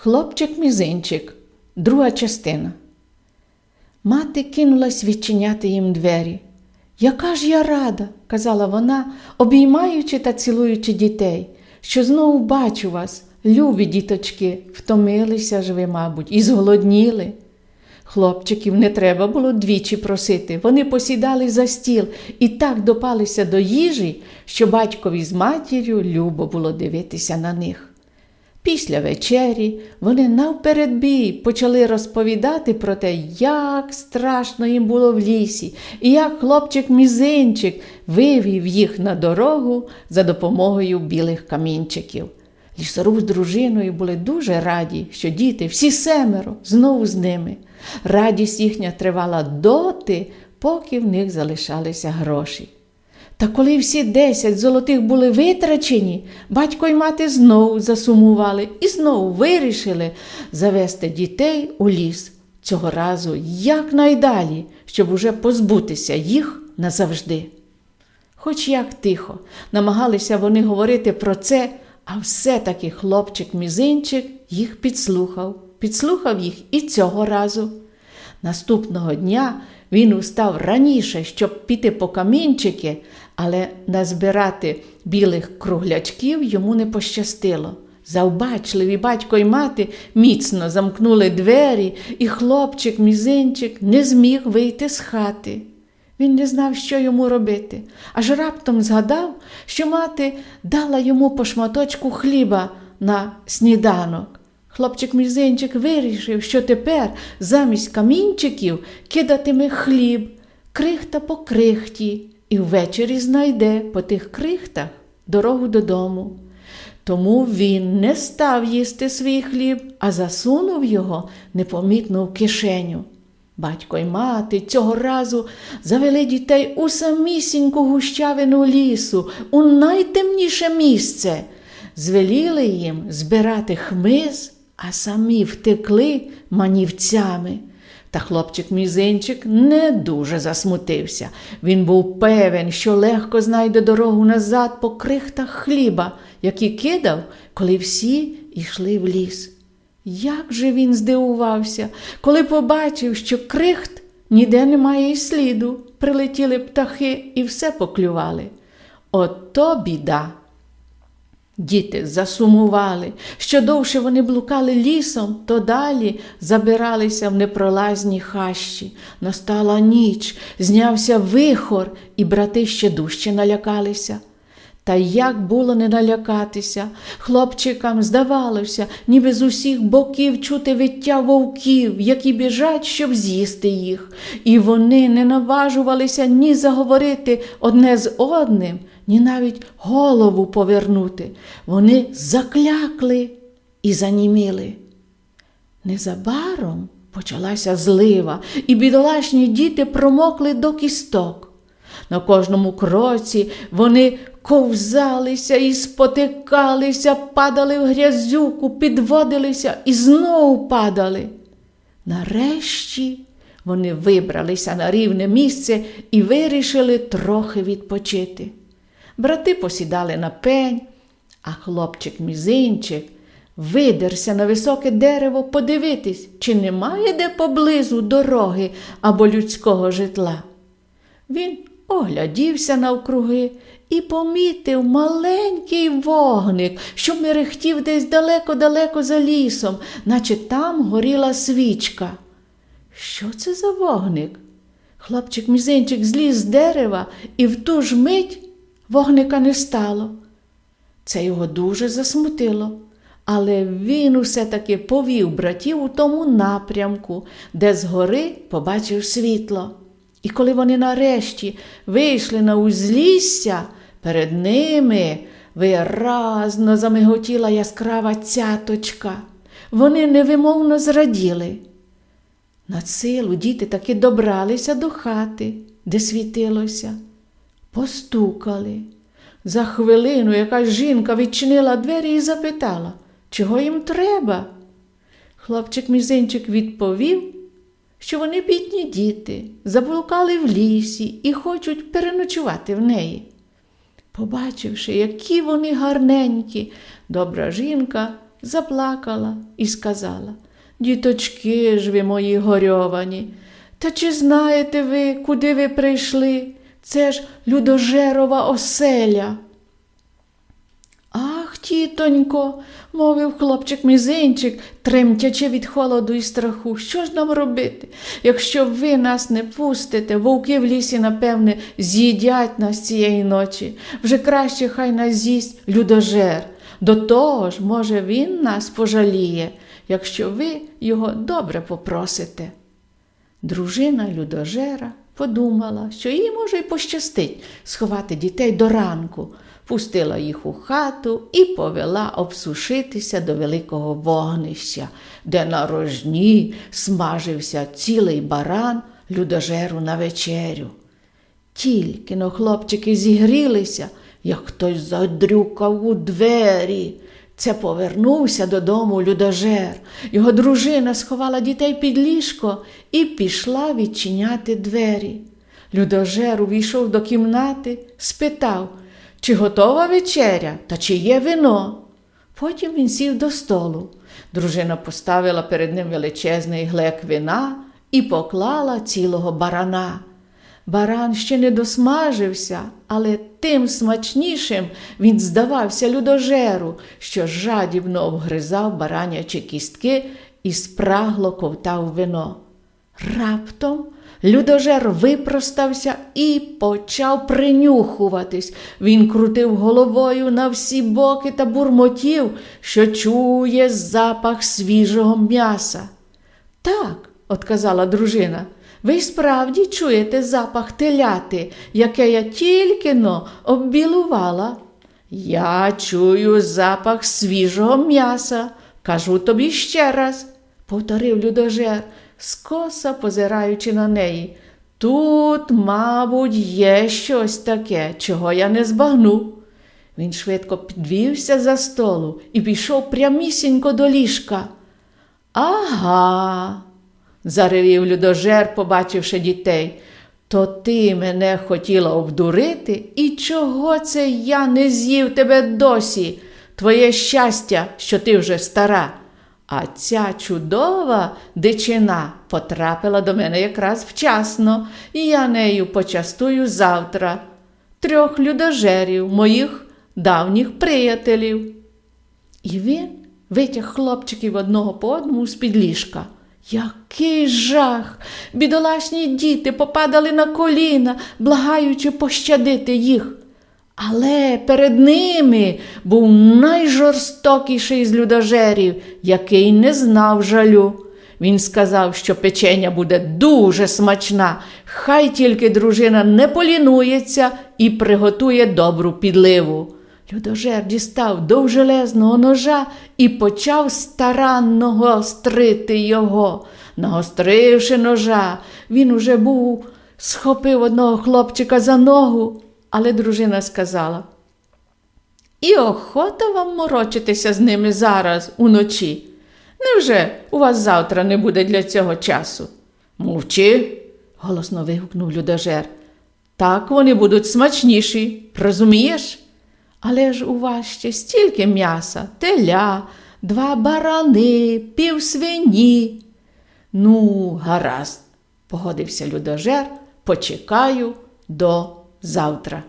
Хлопчик мізинчик, друга частина. Мати кинулась відчиняти їм двері. Яка ж я рада, казала вона, обіймаючи та цілуючи дітей, що знову бачу вас, любі діточки, втомилися ж ви, мабуть, і зголодніли. Хлопчиків не треба було двічі просити. Вони посідали за стіл і так допалися до їжі, що батькові з матір'ю любо було дивитися на них. Після вечері вони навпередбій почали розповідати про те, як страшно їм було в лісі, і як хлопчик-мізинчик вивів їх на дорогу за допомогою білих камінчиків. Лісоруб з дружиною були дуже раді, що діти, всі семеро, знову з ними. Радість їхня тривала доти, поки в них залишалися гроші. Та коли всі десять золотих були витрачені, батько й мати знову засумували і знову вирішили завести дітей у ліс. Цього разу якнайдалі, щоб уже позбутися їх назавжди. Хоч як тихо, намагалися вони говорити про це, а все-таки хлопчик-мізинчик їх підслухав, підслухав їх і цього разу. Наступного дня він устав раніше, щоб піти по камінчики, але назбирати білих круглячків йому не пощастило. Завбачливі батько й мати міцно замкнули двері, і хлопчик мізинчик не зміг вийти з хати. Він не знав, що йому робити, аж раптом згадав, що мати дала йому по шматочку хліба на сніданок. Хлопчик мізинчик вирішив, що тепер замість камінчиків кидатиме хліб, крихта по крихті, і ввечері знайде по тих крихтах дорогу додому. Тому він не став їсти свій хліб, а засунув його непомітно в кишеню. Батько й мати цього разу завели дітей у самісіньку гущавину лісу, у найтемніше місце, звеліли їм збирати хмиз, а самі втекли манівцями. Та хлопчик мізинчик не дуже засмутився. Він був певен, що легко знайде дорогу назад по крихтах хліба, які кидав, коли всі йшли в ліс. Як же він здивувався, коли побачив, що крихт ніде немає і сліду, прилетіли птахи і все поклювали. Ото біда. Діти засумували, що довше вони блукали лісом, то далі забиралися в непролазні хащі. Настала ніч, знявся вихор, і брати ще дужче налякалися. Та як було не налякатися, хлопчикам здавалося, ніби з усіх боків чути виття вовків, які біжать, щоб з'їсти їх, і вони не наважувалися ні заговорити одне з одним, ні навіть голову повернути. Вони заклякли і заніміли. Незабаром почалася злива, і бідолашні діти промокли до кісток. На кожному кроці вони ковзалися і спотикалися, падали в грязюку, підводилися і знову падали. Нарешті вони вибралися на рівне місце і вирішили трохи відпочити. Брати посідали на пень, а хлопчик мізинчик видерся на високе дерево подивитись, чи немає де поблизу дороги або людського житла. Він оглядівся навкруги і помітив маленький вогник, що мерехтів десь далеко-далеко за лісом, наче там горіла свічка. Що це за вогник? Хлопчик мізинчик зліз з дерева, і в ту ж мить вогника не стало. Це його дуже засмутило. Але він усе таки повів братів у тому напрямку, де згори побачив світло. І коли вони нарешті вийшли на узлісся, перед ними виразно замиготіла яскрава цяточка. Вони невимовно зраділи. На силу діти таки добралися до хати, де світилося, постукали. За хвилину якась жінка відчинила двері і запитала, чого їм треба. Хлопчик мізинчик відповів, що вони бідні діти, заблукали в лісі і хочуть переночувати в неї. Побачивши, які вони гарненькі, добра жінка заплакала і сказала Діточки ж ви мої горьовані, та чи знаєте ви, куди ви прийшли? Це ж людожерова оселя. Ах, тітонько, мовив хлопчик мізинчик, тремтячи від холоду і страху. Що ж нам робити? Якщо ви нас не пустите, вовки в лісі, напевне, з'їдять нас цієї ночі. Вже краще хай нас з'їсть людожер. До того ж, може, він нас пожаліє, якщо ви його добре попросите. Дружина людожера подумала, що їй може й пощастить сховати дітей до ранку, пустила їх у хату і повела обсушитися до великого вогнища, де на рожні смажився цілий баран людожеру на вечерю. Тільки но хлопчики зігрілися, як хтось задрюкав у двері. Це повернувся додому людожер. Його дружина сховала дітей під ліжко і пішла відчиняти двері. Людожер увійшов до кімнати, спитав, чи готова вечеря та чи є вино. Потім він сів до столу. Дружина поставила перед ним величезний глек вина і поклала цілого барана. Баран ще не досмажився, але тим смачнішим він здавався людожеру, що жадібно обгризав баранячі кістки і спрагло ковтав вино. Раптом людожер випростався і почав принюхуватись. Він крутив головою на всі боки та бурмотів, що чує запах свіжого м'яса. Так, отказала дружина. Ви справді чуєте запах теляти, яке я тільки но оббілувала. Я чую запах свіжого м'яса. Кажу тобі ще раз, повторив людожер, скоса позираючи на неї. Тут, мабуть, є щось таке, чого я не збагну. Він швидко підвівся за столу і пішов прямісінько до ліжка. Ага, заревів людожер, побачивши дітей. То ти мене хотіла обдурити, і чого це я не з'їв тебе досі? Твоє щастя, що ти вже стара. А ця чудова дичина потрапила до мене якраз вчасно, і я нею почастую завтра. Трьох людожерів, моїх давніх приятелів. І він витяг хлопчиків одного по одному з-під ліжка. Який жах! Бідолашні діти попадали на коліна, благаючи пощадити їх. Але перед ними був найжорстокіший з людожерів, який не знав жалю. Він сказав, що печеня буде дуже смачна, хай тільки дружина не полінується і приготує добру підливу. Людожер дістав довжелезного ножа і почав старанно гострити його. Нагостривши ножа, він уже був схопив одного хлопчика за ногу, але дружина сказала: І охота вам морочитися з ними зараз уночі. Невже у вас завтра не буде для цього часу? Мовчи, голосно вигукнув людожер. Так вони будуть смачніші, розумієш? Але ж у вас ще стільки м'яса, теля, два барани, пів свині. Ну, гаразд, погодився людожер, почекаю до завтра.